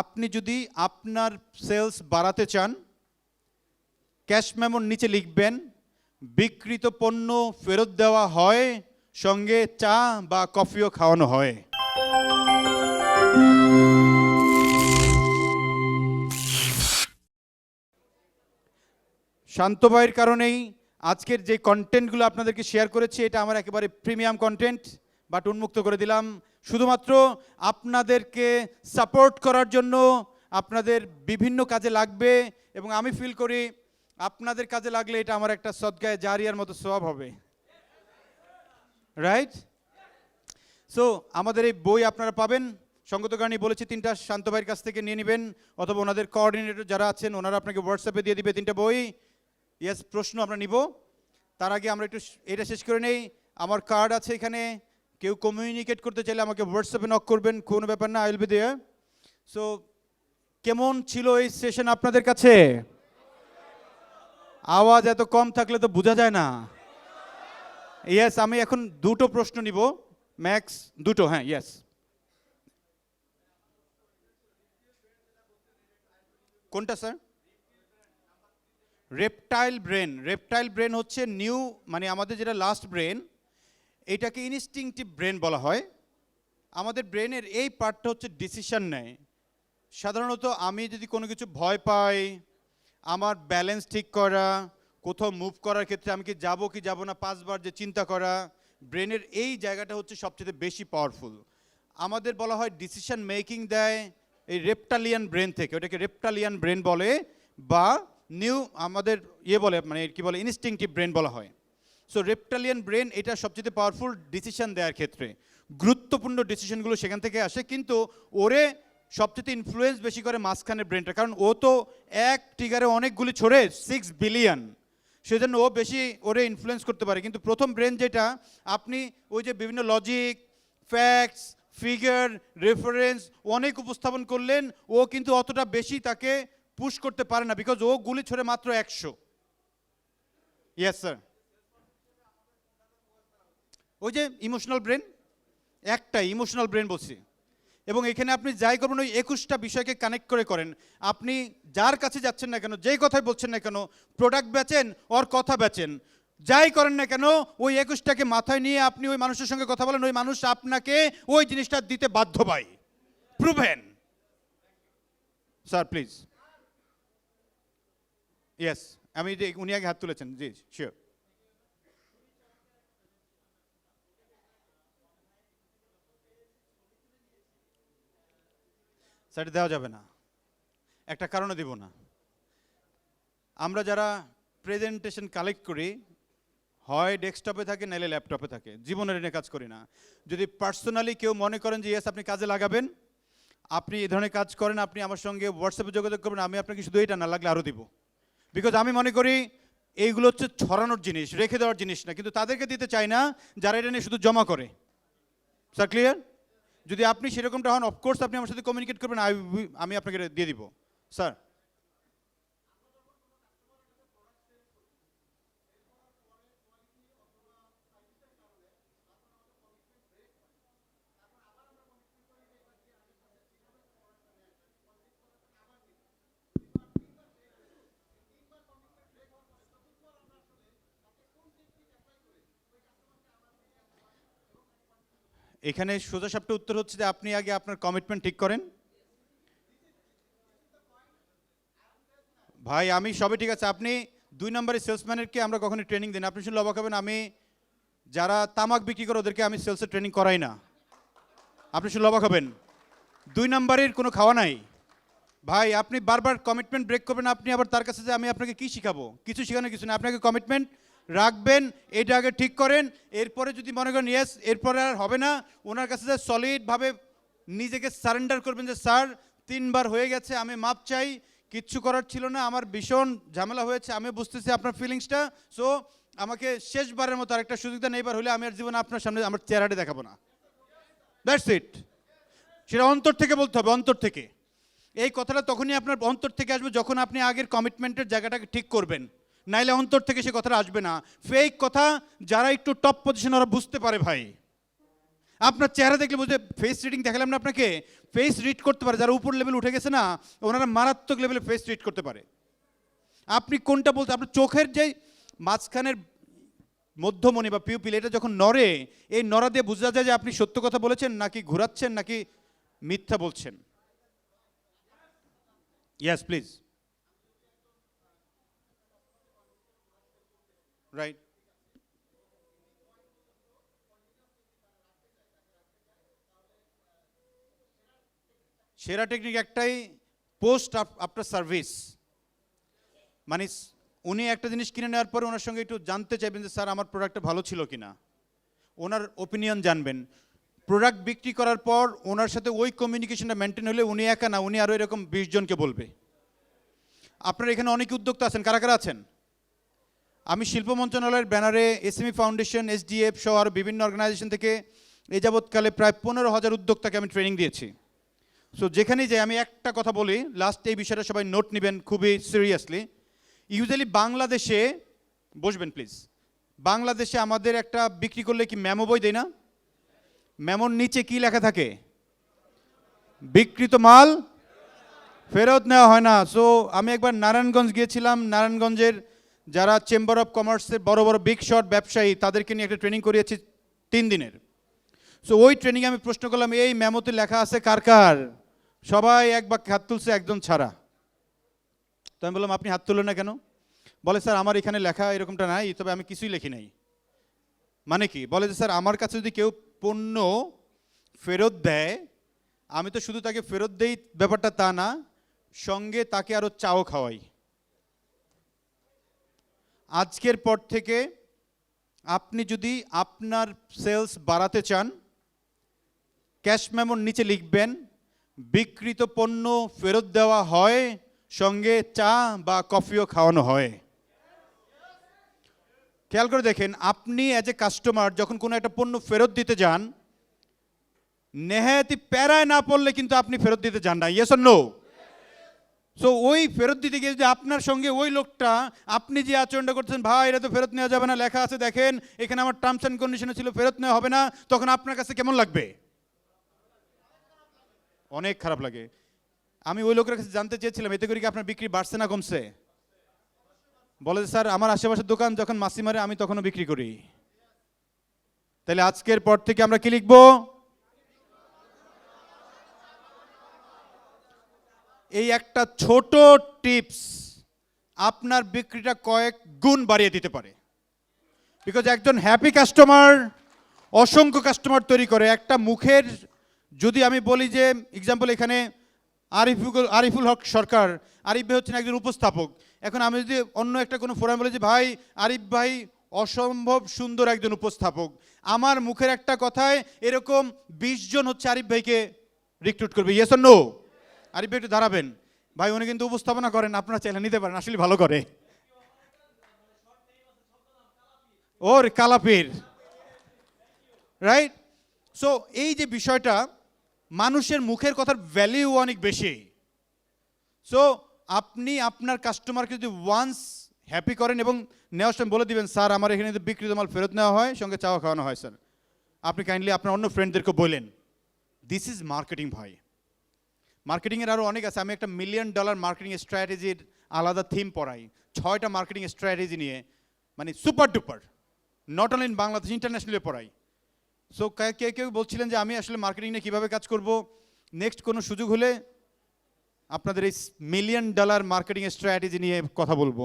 আপনি যদি আপনার সেলস বাড়াতে চান, ক্যাশ মেমোর নিচে লিখবেন, বিক্রিত পণ্য ফেরত দেওয়া হয়, সঙ্গে চা বা কফিও খাওয়ানো হয়। শান্ত ভাইয়ের কারণেই আজকের যে কন্টেন্টগুলো আপনাদেরকে শেয়ার করেছি, এটা আমার একেবারে প্রিমিয়াম কন্টেন্ট বাট উন্মুক্ত করে দিলাম। শুধুমাত্র আপনাদেরকে সাপোর্ট করার জন্য আপনাদের বিভিন্ন কাজে লাগবে এবং আমি ফিল করি আপনাদের কাজে লাগলে এটা আমার একটা সদগায় জারিয়ার মতো সব হবে। রাইট সো আমাদের এই বই আপনারা পাবেন। সঙ্গত কারণে বলেছি, তিনটা শান্ত ভাইয়ের কাছ থেকে নিয়ে নেবেন অথবা ওনাদের কোঅর্ডিনেটর যারা আছেন, ওনারা আপনাকে হোয়াটসঅ্যাপে দিয়ে দিবে তিনটা বই। ইয়েস প্রশ্ন আমরা নিব। তার আগে আমরা একটু এটা শেষ করে নেই। আমার কার্ড আছে এখানে। কেউ কমিউনিকেট করতে চাইলে আমাকে হোয়াটসঅ্যাপে নক করবেন, কোনো ব্যাপার না I will be there so কেমন ছিল এই সেশন আপনাদের কাছে? আওয়াজ এত কম থাকলে তো বোঝা যায় না। ইয়েস আমি এখন দুটো প্রশ্ন নিব ম্যাক্স দুটো হ্যাঁ ইয়েস কোনটা sir reptile brain reptile brain হচ্ছে নিউ মানে আমাদের যেটা লাস্ট ব্রেন এটাকে ইনস্টিংটিভ ব্রেন বলা হয়। আমাদের ব্রেনের এই পার্টটা হচ্ছে ডিসিশন নেয়। সাধারণত আমি যদি কোনো কিছু ভয় পাই, আমার ব্যালেন্স ঠিক করা, কোথাও মুভ করার ক্ষেত্রে আমি কি যাব কি যাব না পাঁচবার যে চিন্তা করা ব্রেনের এই জায়গাটা হচ্ছে সবচেয়ে বেশি পাওয়ারফুল আমাদের বলা হয় ডিসিশন মেকিং দেয় এই রেপটালিয়ান ব্রেন থেকে। ওটাকে রেপটালিয়ান ব্রেন বলে বা নিউ আমাদের ইয়ে বলে মানে কি বলে ইনস্টিংটিভ ব্রেন বলা হয়। সো রেপটালিয়ান ব্রেন এটা সবচেয়ে পাওয়ারফুল ডিসিশন দেওয়ার ক্ষেত্রে। গুরুত্বপূর্ণ ডিসিশনগুলো সেখান থেকে আসে, কিন্তু ওরে সবচেয়ে ইনফ্লুয়েন্স বেশি করে মাঝখানের ব্রেনটা কারণ ও তো এক টিগারে অনেকগুলি ছড়ে সিক্স বিলিয়ন সেজন্য ও বেশি ওরে ইনফ্লুয়েন্স করতে পারে। কিন্তু প্রথম ব্রেন যেটা, আপনি ওই যে বিভিন্ন লজিক ফ্যাক্টস ফিগার রেফারেন্স অনেক উপস্থাপন করলেন, ও কিন্তু অতটা বেশি তাকে পুশ করতে পারে না বিকজ ও গুলি ছড়ে মাত্র একশো। ইয়েস স্যার ওই যে ইমোশনাল ব্রেন একটা ইমোশনাল ব্রেন বলছি। এবং এখানে আপনি যাই করবেন, ওই একুশটা বিষয়কে কানেক্ট করে করেন। আপনি যার কাছে যাচ্ছেন না কেন, যেই কথাই বলছেন না কেন প্রোডাক্ট বেচেন ওর কথা বেচেন, যাই করেন না কেন, ওই একুশটাকে মাথায় নিয়ে আপনি ওই মানুষের সঙ্গে কথা বলেন, ওই মানুষ আপনাকে ওই জিনিসটা দিতে বাধ্য পাই প্রুভেন স্যার প্লিজ ইয়েস আমি উনি আগে হাত তুলেছেন, জি শিওর স্যার দেওয়া যাবে না। একটা কারণে দিব না। আমরা যারা প্রেজেন্টেশন কালেক্ট করি, হয় ডেস্কটপে থাকে, নাইলে ল্যাপটপে থাকে। জীবনের এনে কাজ করি না। যদি পার্সোনালি কেউ মনে করেন যে ইয়েস আপনি কাজে লাগাবেন। আপনি এ ধরনের কাজ করেন, আপনি আমার সঙ্গে হোয়াটসঅ্যাপে যোগাযোগ করবেন, আমি আপনাকে শুধু এটা না, লাগলে আরও দিব। বিকজ আমি মনে করি, এইগুলো হচ্ছে ছড়ানোর জিনিস, রেখে দেওয়ার জিনিস না। কিন্তু তাদেরকে দিতে চাই না, যারা এটা নিয়ে শুধু জমা করে। স্যার ক্লিয়ার যদি আপনি সেরকমটা হন অফকোর্স আপনি আমার সাথে কমিউনিকেট করবেন আমি আপনাকে দিয়ে দিব। স্যার এখানে সোজা সাপটা উত্তর হচ্ছে যে আপনি আগে আপনার কমিটমেন্ট ঠিক করেন। ভাই, আমি সবই ঠিক আছে। আপনি দুই নম্বরের সেলসম্যানেরকে আমরা কখনো ট্রেনিং দিন আপনি শুনলে অবাক হবেন, আমি যারা তামাক বিক্রি করে ওদেরকে আমি সেলসের ট্রেনিং করাই না। আপনি শুনলে অবাক হবেন। দুই নম্বরের কোনো খাওয়া নাই। ভাই, আপনি বারবার কমিটমেন্ট ব্রেক করবেন, আপনি আবার তার কাছে যে আমি আপনাকে কি শিখাবো? কিছু শেখানো কিছু না আপনাকে কমিটমেন্ট রাখবেন, এটা আগে ঠিক করেন, এরপরে যদি মনে করেন, ইয়েস, এরপরে আর হবে না, ওনার কাছে যে সলিডভাবে নিজেকে সারেন্ডার করবেন যে, স্যার, তিনবার হয়ে গেছে, আমি মাপ চাই, কিচ্ছু করার ছিল না, আমার ভীষণ ঝামেলা হয়েছে আমি বুঝতেছি আপনার ফিলিংসটা সো আমাকে শেষবারের মতো আরেকটা সুযোগ দেন, এইবার হলে আমি আর জীবনে আপনার সামনে, আমার চেহারাটি দেখাবো না। দ্যাটস ইট সেটা অন্তর থেকে বলতে হবে, অন্তর থেকে। এই কথাটা তখনই আপনার অন্তর থেকে আসবে যখন আপনি আগের কমিটমেন্টের জায়গাটাকে ঠিক করবেন। নাইলে অন্তর থেকে সে কথাটা আসবে না। ফেক কথা যারা একটু টপ পজিশন ওরা বুঝতে পারে ভাই। আপনার চেহারা দেখলে বুঝে ফেস রিডিং দেখালাম না আপনাকে? ফেস রিড করতে পারে, যারা উপর লেভেল উঠে গেছে না, ওনারা মারাত্মক লেভেলে ফেস রিড করতে পারে। আপনি কোনটা বলতে, আপনার চোখের যে মাঝখানের মধ্যমণি বা পিউপিল এটা যখন নড়ে, এই নড়া দিয়ে বোঝা যায় যে আপনি সত্য কথা বলেছেন, নাকি ঘোরাচ্ছেন, নাকি মিথ্যা বলছেন? ইয়াস প্লিজ রাইট সেরা টেকনিক একটাই পোস্ট আফটার সার্ভিস মানে উনি একটা জিনিস কিনে নেওয়ার পরে ওনার সঙ্গে একটু জানতে চাইবেন যে, স্যার, আমার প্রোডাক্টটা ভালো ছিল কিনা? ওনার ওপিনিয়ন জানবেন। প্রোডাক্ট বিক্রি করার পর ওনার সাথে ওই কমিউনিকেশনটা মেনটেন হলে উনি একা না, উনি আরও এরকম বিশ জনকে বলবে। আপনার এখানে অনেক উদ্যোক্তা আছেন, কারা কারা আছেন? আমি শিল্প মন্ত্রণালয়ের ব্যানারে এসএমই ফাউন্ডেশন, এসডিএফ সহ আরও বিভিন্ন অর্গানাইজেশন থেকে এ যাবৎকালে প্রায় পনেরো হাজার উদ্যোক্তাকে আমি ট্রেনিং দিয়েছি। সো যেখানেই যাই, আমি একটা কথা বলি লাস্ট এই বিষয়টা সবাই নোট নেবেন খুবই সিরিয়াসলি ইউজুয়ালি বাংলাদেশে, বসবেন প্লিজ বাংলাদেশে আমাদের একটা বিক্রি করলে কি মেমো বই দেয় না? ম্যামোর নিচে কি লেখা থাকে? বিকৃত মাল ফেরত নেওয়া হয় না। সো আমি একবার নারায়ণগঞ্জ গিয়েছিলাম। নারায়ণগঞ্জের যারা চেম্বার অফ কমার্সের বড় বড় বিগ শট ব্যবসায়ী, তাদেরকে নিয়ে একটা ট্রেনিং করিয়েছি তিন দিনের। সো ওই ট্রেনিংয়ে আমি প্রশ্ন করলাম, এই মেমোতে লেখা আছে কার কার? সবাই এক বাক্যে হাত তুলছে, একজন ছাড়া। তো আমি বললাম, আপনি হাত তুললেন না কেন? বলে, স্যার, আমার এখানে লেখা এরকমটা নাই, তবে আমি কিছুই লিখি নাই। মানে কি? বলে যে, স্যার, আমার কাছে যদি কেউ পণ্য ফেরত দেয়, আমি তো শুধু তাকে ফেরত দেই ব্যাপারটা তা না, সঙ্গে তাকে আরও চাও খাওয়াই। আজকের পর থেকে আপনি যদি আপনার সেলস বাড়াতে চান, ক্যাশ মেমোর নিচে লিখবেন বিকৃত পণ্য ফেরত দেওয়া হয়, সঙ্গে চা বা কফিও খাওয়ানো হয়। খেয়াল করে দেখেন, আপনি অ্যাজ এ কাস্টমার যখন কোনো একটা পণ্য ফেরত দিতে যান, নেহায়াতি প্যারায় না পড়লে কিন্তু আপনি ফেরত দিতে যান না। ইয়েস নো সো ওই ফেরত দিতে গিয়ে যদি আপনার সঙ্গে ওই লোকটা, আপনি যে আচরণটা করছেন ভাই, এটা তো ফেরত নেওয়া যাবে না, লেখা আছে, দেখেন, এখানে আমার টার্মস অ্যান্ড কন্ডিশনে ছিল, ফেরত নেওয়া হবে না, তখন আপনার কাছে কেমন লাগবে? অনেক খারাপ লাগে। আমি ওই লোকের কাছে জানতে চেয়েছিলাম, এতে করে কি আপনার বিক্রি বাড়ছে না কমছে? বলে, স্যার, আমার আশেপাশের দোকান যখন মাসি মারে, আমি তখনও বিক্রি করি। তাহলে আজকের পর থেকে আমরা কি লিখব? এই একটা ছোট টিপস আপনার বিক্রিটা কয়েক গুণ বাড়িয়ে দিতে পারে। বিকজ একজন হ্যাপি কাস্টমার অসংখ্য কাস্টমার তৈরি করে। একটা মুখের, যদি আমি বলি যে এক্সাম্পল এখানে আরিফুল আরিফুল হক সরকার, আরিফ ভাই হচ্ছেন একজন উপস্থাপক। এখন আমি যদি অন্য একটা কোনো ফোরাম বলি যে, ভাই, আরিফ ভাই অসম্ভব সুন্দর একজন উপস্থাপক। আমার মুখের একটা কথায় এরকম বিশ জন হচ্ছে আরিফ ভাইকে রিক্রুট করবে। ইয়েস নো ভাই একটু দাঁড়াবেন। ভাই, উনি কিন্তু উপস্থাপনা করেন, আপনারা চাইলে নিতে পারেন, আসলে ভালো করে। ওর কালাপীর। রাইট সো এই যে বিষয়টা, মানুষের মুখের কথার ভ্যালিউ অনেক বেশি। সো আপনি আপনার কাস্টমারকে যদি ওয়ান্স হ্যাপি করেন এবং নেওয়ার সময় বলে দিবেন, স্যার, আমার এখানে বিক্রিত মাল ফেরত নেওয়া হয়, সঙ্গে চাওয়া খাওয়ানো হয় স্যার আপনি কাইন্ডলি আপনার অন্য ফ্রেন্ডদেরকে বলেন দিস ইজ মার্কেটিং ভাই। মার্কেটিংয়ের আরও অনেক আছে। আমি একটা মিলিয়ন ডলার মার্কেটিং স্ট্র্যাটেজির আলাদা থিম পড়াই। ছয়টা মার্কেটিং স্ট্র্যাটেজি নিয়ে মানে super duper not only in Bangladesh internationally পড়াই। সো কেউ কেউ বলছিলেন যে, আমি আসলে মার্কেটিং নিয়ে কীভাবে কাজ করব? নেক্সট কোনো সুযোগ হলে আপনাদের এই মিলিয়ন ডলার মার্কেটিং স্ট্র্যাটেজি নিয়ে কথা বলব।